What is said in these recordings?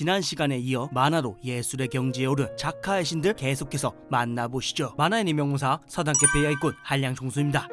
지난 시간에 이어 만화로 예술의 경지에 오른 작가의 신들 계속해서 만나보시죠. 만화의 임명무사 서당계 베이아이꾼 한량종수입니다.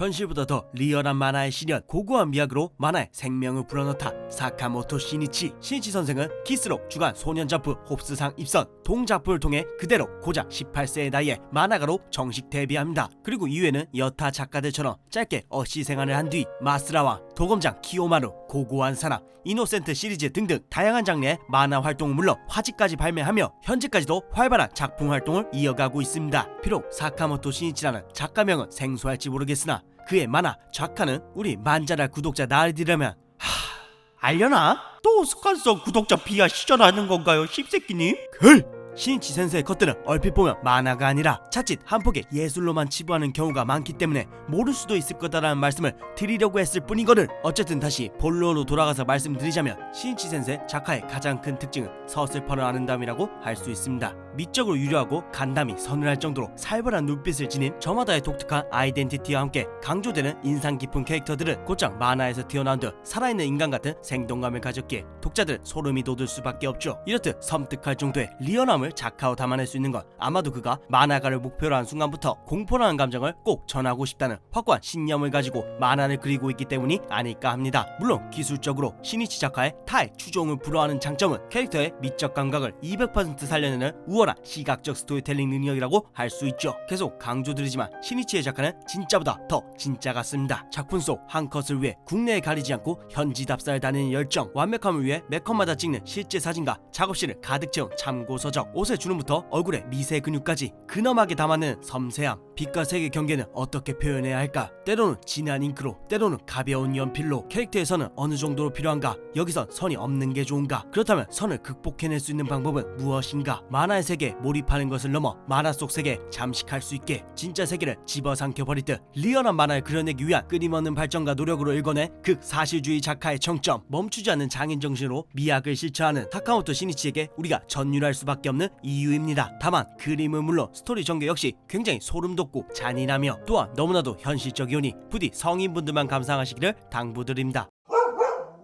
현실보다 더 리얼한 만화의 시련 고고한 미학으로 만화에 생명을 불어넣다 사카모토 시니치 시니치 선생은 키스록 주간 소년점프 홉스상 입선 동작품을 통해 그대로 고작 18세의 나이에 만화가로 정식 데뷔합니다. 그리고 이후에는 여타 작가들처럼 짧게 어시 생활을 한 뒤 마스라왕 도검장 키오마루 고고한 사람 이노센트 시리즈 등등 다양한 장르의 만화 활동은 물론 화집까지 발매하며 현재까지도 활발한 작품 활동을 이어가고 있습니다. 비록 사카모토 시니치라는 작가명은 생소할지 모르겠으나 그의 만화 작가는 우리 만자랄 구독자 나들이라면 하... 알려나? 또 습관성 구독자 비하 시전하는 건가요 십새끼님? 글! 신이치 센스의 컷들은 얼핏 보면 만화가 아니라 자칫 한 폭의 예술로만 치부하는 경우가 많기 때문에 모를 수도 있을 거다라는 말씀을 드리려고 했을 뿐이거든 어쨌든 다시 본론으로 돌아가서 말씀드리자면 신이치 센스의 작가의 가장 큰 특징은 서슬퍼를 아는담이라고 할 수 있습니다. 미적으로 유려하고 간담이 서늘할 정도로 살벌한 눈빛을 지닌 저마다의 독특한 아이덴티티와 함께 강조되는 인상 깊은 캐릭터들은 곧장 만화에서 튀어나온 듯 살아있는 인간 같은 생동감을 가졌기에 독자들 소름이 돋을 수밖에 없죠. 이렇듯 섬뜩할 정도의 리얼함 을 작가로 담아낼 수 있는 건 아마도 그가 만화가를 목표로 한 순간부터 공포라는 감정을 꼭 전하고 싶다는 확고한 신념을 가지고 만화를 그리고 있기 때문이 아닐까 합니다 물론 기술적으로 신이치 작가의 타의 추종을 불허하는 장점은 캐릭터의 미적 감각을 200% 살려내는 우월한 시각적 스토리텔링 능력이라고 할 수 있죠. 계속 강조드리지만 신이치의 작가는 진짜보다 더 진짜 같습니다. 작품 속 한 컷을 위해 국내에 가리지 않고 현지 답사를 다니는 열정, 완벽함을 위해 매 컷마다 찍는 실제 사진과 작업실을 가득 채운 참고 서적, 옷의 주름부터 얼굴의 미세 근육까지 근엄하게 담아내는 섬세함, 빛과 색의 경계는 어떻게 표현해야 할까? 때로는 진한 잉크로, 때로는 가벼운 연필로 캐릭터의 선은 어느 정도로 필요한가? 여기선 선이 없는 게 좋은가? 그렇다면 선을 극복해낼 수 있는 방법은 무엇인가? 만화의 세계에 몰입하는 것을 넘어 만화 속 세계에 잠식할 수 있게 진짜 세계를 집어삼켜 버릴 듯 리얼한 만화를 그려내기 위한 끊임없는 발전과 노력으로 일궈낸 극 사실주의 작가의 정점 멈추지 않는 장인 정신으로 미학을 실천하는 타카모토 시니치에게 우리가 전율할 수밖에 없는 이유입니다. 다만 그림은 물론 스토리 전개 역시 굉장히 소름 돋고 잔인하며 또한 너무나도 현실적이오니 부디 성인분들만 감상하시기를 당부드립니다.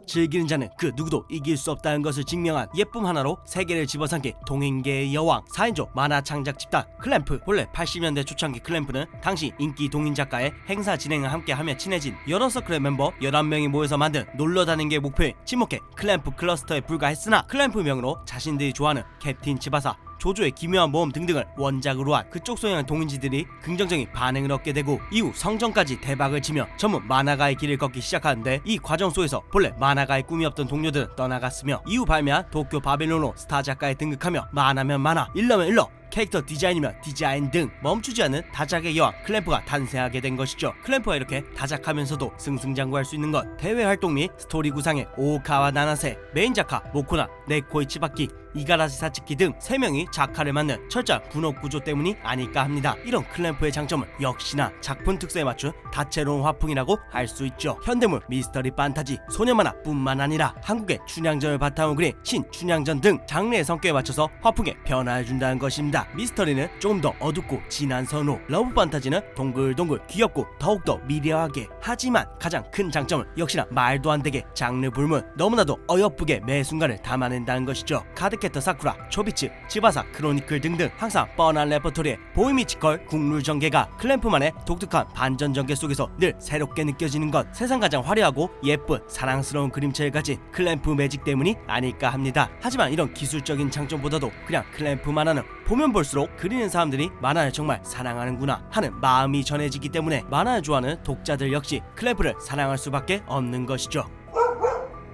즐기는 자는 그 누구도 이길 수 없다는 것을 증명한 예쁨 하나로 세계를 집어삼킨 동인계의 여왕 4인조 만화 창작 집단 클램프 원래 80년대 초창기 클램프는 당시 인기 동인 작가의 행사 진행을 함께하며 친해진 여러 서클의 멤버 11명이 모여서 만든 놀러다니는 게 목표인 친목회 클램프 클러스터에 불과했으나 클램프명으로 자신들이 좋아하는 캡틴 치바사 조조의 기묘한 모험 등등을 원작으로 한 그쪽 소양의 동인지들이 긍정적인 반응을 얻게 되고 이후 성전까지 대박을 치며 전문 만화가의 길을 걷기 시작하는데 이 과정 속에서 본래 만화가의 꿈이 없던 동료들은 떠나갔으며 이후 발매한 도쿄 바벨론로 스타 작가에 등극하며 만화면 만화 일러면 일러 캐릭터 디자인이면 디자인 등 멈추지 않는 다작의 여왕 클램프가 탄생하게 된 것이죠. 클램프가 이렇게 다작하면서도 승승장구할 수 있는 건 대외 활동 및 스토리 구상의 오카와 나나세, 메인 작가 모코나, 네코이 치바키, 이가라시 사츠키 등 3명이 작가를 맡는 철저한 분업 구조 때문이 아닐까 합니다. 이런 클램프의 장점은 역시나 작품 특성에 맞춘 다채로운 화풍이라고 할 수 있죠. 현대물, 미스터리, 판타지, 소녀만화뿐만 아니라 한국의 춘향전을 바탕으로 그린 신춘향전 등 장르의 성격에 맞춰서 화풍에 변화를 준다는 것입니다. 미스터리는 조금 더 어둡고 진한 선호, 러브 판타지는 동글동글 귀엽고 더욱더 미려하게 하지만 가장 큰 장점은 역시나 말도 안 되게 장르 불문 너무나도 어여쁘게 매 순간을 담아낸다는 것이죠. 카드 캐터 사쿠라, 초비츠, 치바사, 크로니클 등등 항상 뻔한 레퍼토리에 보이미치컬 국룰 전개가 클램프만의 독특한 반전 전개 속에서 늘 새롭게 느껴지는 것 세상 가장 화려하고 예쁜 사랑스러운 그림체를 가진 클램프 매직 때문이 아닐까 합니다. 하지만 이런 기술적인 장점보다도 그냥 클램프 만화는 보면 볼수록 그리는 사람들이 만화를 정말 사랑하는구나 하는 마음이 전해지기 때문에 만화를 좋아하는 독자들 역시 클램프를 사랑할 수밖에 없는 것이죠.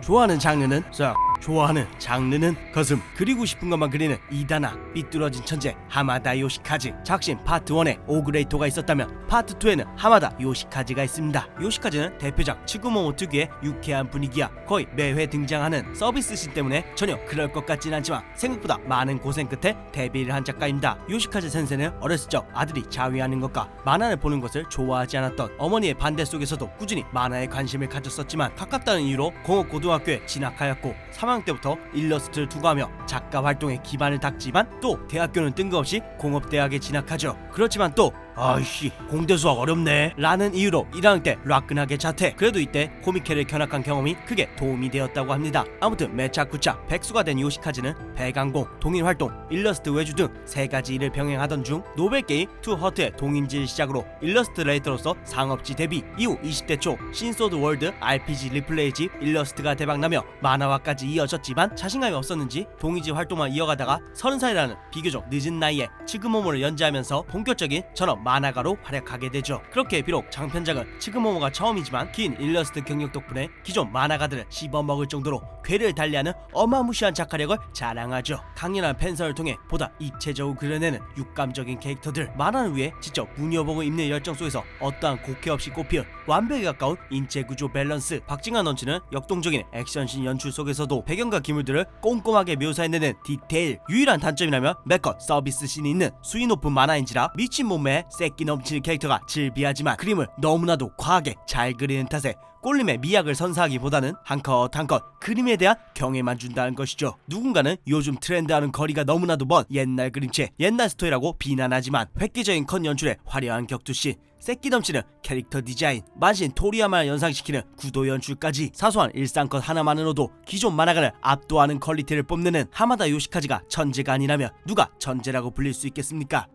좋아하는 장르는 싹 좋아하는 장르는 거슴 그리고 싶은 것만 그리는 이다나 삐뚤어진 천재 하마다 요시카즈 작심 파트 1에 오그레이토가 있었다면 파트 2에는 하마다 요시카즈가 있습니다. 요시카즈는 대표작 치구모모 특유의 유쾌한 분위기야 거의 매회 등장하는 서비스씬 때문에 전혀 그럴 것 같진 않지만 생각보다 많은 고생 끝에 데뷔를 한 작가입니다. 요시카즈 센세는 어렸을 적 아들이 자위하는 것과 만화를 보는 것을 좋아하지 않았던 어머니의 반대 속에서도 꾸준히 만화에 관심을 가졌었지만 가깝다는 이유로 공업고등학교에 진학하였고 3학 년 때부터 일러스트를 투과하며 작가 활동에 기반을 닦지만 또 대학교는 뜬금없이 공업대학에 진학하죠. 그렇지만 또 아이씨 공대 수학 어렵네. 라는 이유로 1학년 때 라끈하게 자퇴. 그래도 이때 코미케를 견학한 경험이 크게 도움이 되었다고 합니다. 아무튼 매차쿠차 백수가 된 요시카즈는 배강공 동인활동 일러스트 외주 등 세 가지 일을 병행하던 중 노벨게임 투허트의 동인지를 시작으로 일러스트레이터로서 상업지 데뷔 이후 20대 초 신소드 월드 RPG 리플레이 집 일러스트가 대박나며 만화화까지 이어졌지만 자신감이 없었는지 동인지 활동만 이어가다가 30살이라는 비교적 늦은 나이에 치그모모를 연재하면서 본격적인 전업 만화가로 활약하게 되죠. 그렇게 비록 장편작은 치그모모가 처음이지만 긴 일러스트 경력 덕분에 기존 만화가들을 씹어먹을 정도로 괴를 달리하는 어마무시한 작가력을 자랑하죠. 강렬한 펜서를 통해 보다 입체적으로 그려내는 육감적인 캐릭터들 만화를 위해 직접 무늬어복을 입는 열정 속에서 어떠한 곡해 없이 꼽히는 완벽에 가까운 인체 구조 밸런스 박진감 넘치는 역동적인 액션신 연출 속에서도 배경과 기물들을 꼼꼼하게 묘사해내는 디테일 유일한 단점이라면 매컷 서비스 씬이 있는 수위 높은 만화인지라 미친 몸매에 새끼 넘치는 캐릭터가 질비하지만 그림을 너무나도 과하게 잘 그리는 탓에 꼴림의 미학을 선사하기보다는 한 컷 한 컷 그림에 대한 경애만 준다는 것이죠. 누군가는 요즘 트렌드와는 거리가 너무나도 먼 옛날 그림체, 옛날 스토리라고 비난하지만 획기적인 컷 연출에 화려한 격투씬, 새끼 넘치는 캐릭터 디자인, 만신 토리야마를 연상시키는 구도 연출까지 사소한 일상 컷 하나만으로도 기존 만화가를 압도하는 퀄리티를 뽐내는 하마다 요시카즈가 천재가 아니라면 누가 천재라고 불릴 수 있겠습니까?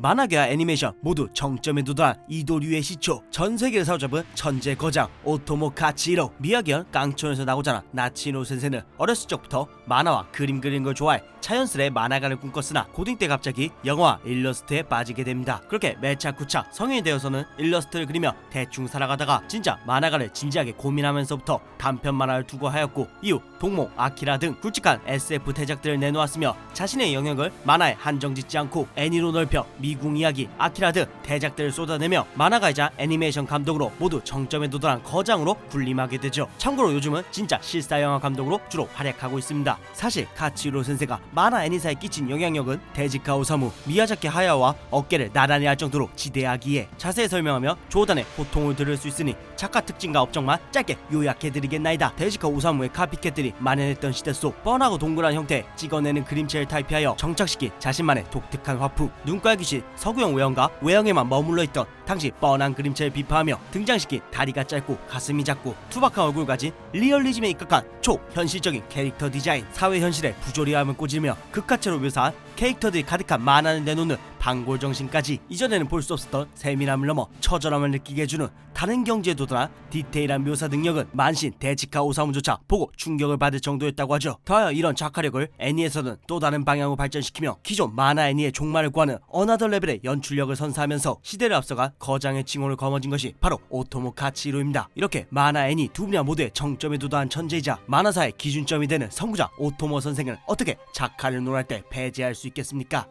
만화계와 애니메이션 모두 정점에 도달한 이도류의 시초 전 세계를 사로잡은 천재 거장 오토모 카치로 미야기현 깡촌에서 나오자나 나치노 센세는 어렸을 적부터 만화와 그림 그리는 걸 좋아해 자연스레 만화가를 꿈꿨으나 고딩 때 갑자기 영화 일러스트에 빠지게 됩니다. 그렇게 매차쿠차 성인이 되어서는 일러스트를 그리며 대충 살아가다가 진짜 만화가를 진지하게 고민하면서부터 단편 만화를 두고 하였고 이후 동몽 아키라 등 굵직한 SF 대작들을 내놓았으며 자신의 영역을 만화에 한정짓지 않고 애니로 넓혀 미궁 이야기, 아키라 등 대작들을 쏟아내며 만화가이자 애니메이션 감독으로 모두 정점에 도달한 거장으로 군림하게 되죠. 참고로 요즘은 진짜 실사 영화 감독으로 주로 활약하고 있습니다. 사실 카치로 센세가 만화 애니사에 끼친 영향력은 데지카 오사무, 미야자키 하야와 어깨를 나란히 할 정도로 지대하기에 자세히 설명하며 조단의 호통을 들을 수 있으니 작가 특징과 업적만 짧게 요약해드리겠나이다. 데지카 오사무의 카피캣들이 만연했던 시대 속 뻔하고 동그란 형태에 찍어내는 그림체를 타입하여 정착시킨 자신만의 독특한 화풍, 눈깔 귀신, 서구형 외형과 외형에만 머물러 있던 당시 뻔한 그림체를 비파하며 등장시킨 다리가 짧고 가슴이 작고 투박한 얼굴 가진 리얼리즘에 입각한 초현실적인 캐릭터 디자인, 사회 현실의 부조리함을 꽂으며 극화체로 묘사한 캐릭터들이 가득한 만화를 내놓는 방골 정신까지 이전에는 볼 수 없었던 세밀함을 넘어 처절함을 느끼게 해주는 다른 경지에 도달한 디테일한 묘사 능력은 만신 데지카 오사무조차 보고 충격을 받을 정도였다고 하죠. 더하여 이런 작화력을 애니에서는 또 다른 방향으로 발전시키며 기존 만화 애니의 종말을 구하는 어나더 레벨의 연출력을 선사하면서 시대를 앞서간 거장의 칭호를 거머쥔 것이 바로 오토모 카치히로입니다. 이렇게 만화 애니 두 분야 모두의 정점에 도달한 천재이자 만화사의 기준점이 되는 선구자 오토모 선생을 어떻게 작화를 논할 때 배제할 수 있겠습니까?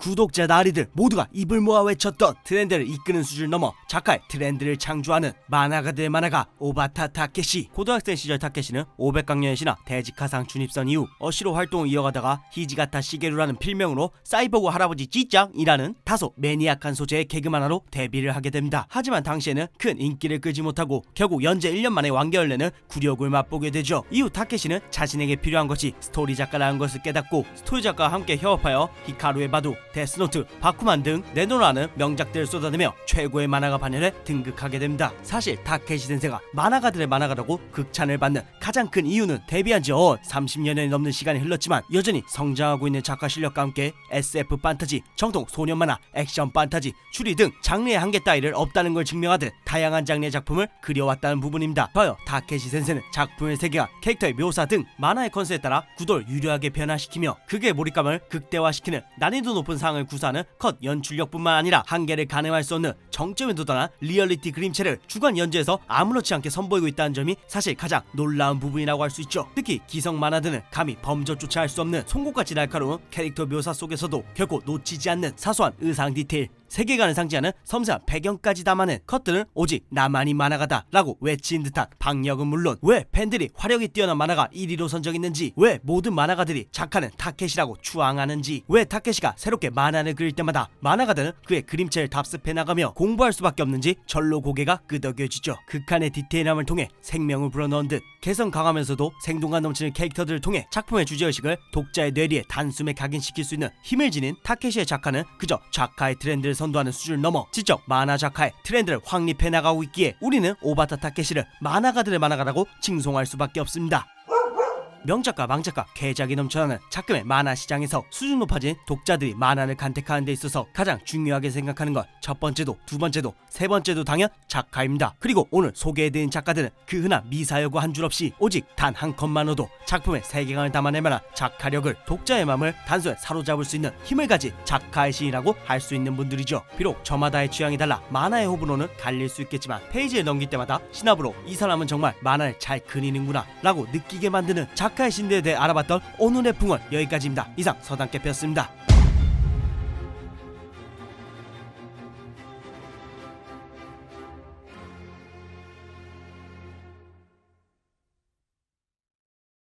구독자 나리들 모두가 입을 모아 외쳤던 트렌드를 이끄는 수준을 넘어 작가의 트렌드를 창조하는 만화가들의 만화가 오바타 타케시. 고등학생 시절 타케시는 500강년의 신화 대지카상 준입선 이후 어시로 활동을 이어가다가 히지가타 시게루라는 필명으로 사이보그 할아버지 찌짱이라는 다소 매니악한 소재의 개그 만화로 데뷔를 하게 됩니다. 하지만 당시에는 큰 인기를 끌지 못하고 결국 연재 1년 만에 완결을 내는 굴욕을 맛보게 되죠. 이후 타케시는 자신에게 필요한 것이 스토리 작가라는 것을 깨닫고 스토리 작가와 함께 협업하여 히카루의 바두 데스노트, 바쿠만 등 내놓으라는 명작들을 쏟아내며 최고의 만화가 반열에 등극하게 됩니다. 사실 타케시 센세가 만화가들의 만화가라고 극찬을 받는 가장 큰 이유는 데뷔한 지어 30년이 넘는 시간이 흘렀지만 여전히 성장하고 있는 작가 실력과 함께 SF 판타지, 정통 소년 만화, 액션 판타지, 추리 등 장르의 한계 따위를 없다는 걸 증명하듯 다양한 장르의 작품을 그려왔다는 부분입니다. 더여 타케시 센세는 작품의 세계와 캐릭터의 묘사 등 만화의 컨셉에 따라 구도를 유려하게 변화시키며 극의 몰입감을 극대화시키는 난이도 높은 상을 구사하는 컷 연출력뿐만 아니라 한계를 가늠할 수 없는 정점에 도달한 리얼리티 그림체를 주간 연재에서 아무렇지 않게 선보이고 있다는 점이 사실 가장 놀라운 부분이라고 할 수 있죠. 특히 기성 만화들은 감히 범접조차 할 수 없는 송곳같이 날카로운 캐릭터 묘사 속에서도 결코 놓치지 않는 사소한 의상 디테일 세계관을 상징하는 섬세한 배경까지 담아낸 컷들은 오직 나만이 만화가다 라고 외친 듯한 박력은 물론 왜 팬들이 화력이 뛰어난 만화가 1위로 선정했는지 왜 모든 만화가들이 작가는 타케시라고 추앙하는지 왜 타케시가 새롭게 만화를 그릴 때마다 만화가들은 그의 그림체를 답습해 나가며 공부할 수밖에 없는지 절로 고개가 끄덕여지죠. 극한의 디테일함을 통해 생명을 불어넣은 듯 개성 강하면서도 생동감 넘치는 캐릭터들을 통해 작품의 주제의식을 독자의 뇌리에 단숨에 각인시킬 수 있는 힘을 지닌 타케시의 작가는 그저 작가의 트렌드를 선도하는 수준을 넘어 지적 만화 작가의 트렌드를 확립해 나가고 있기에 우리는 오바타 타케시를 만화가들의 만화가라고 칭송할 수밖에 없습니다. 명작과 망작과 개작이 넘쳐나는 작금의 만화 시장에서 수준 높아진 독자들이 만화를 간택하는 데 있어서 가장 중요하게 생각하는 건 첫 번째도 두 번째도 세 번째도 당연 작가입니다. 그리고 오늘 소개해드린 작가들은 그 흔한 미사여구 한 줄 없이 오직 단 한 컷만으로도 작품의 세계관을 담아낼 만한 작가력을 독자의 마음을 단숨에 사로잡을 수 있는 힘을 가진 작가의 신이라고 할 수 있는 분들이죠. 비록 저마다의 취향이 달라 만화의 호불호는 갈릴 수 있겠지만 페이지를 넘길 때마다 신압으로 이 사람은 정말 만화를 잘 그리는구나 라고 느끼게 만드는 작 가의 신들에 대해 알아봤던 오늘의 풍월 여기까지입니다. 이상 서당캐였습니다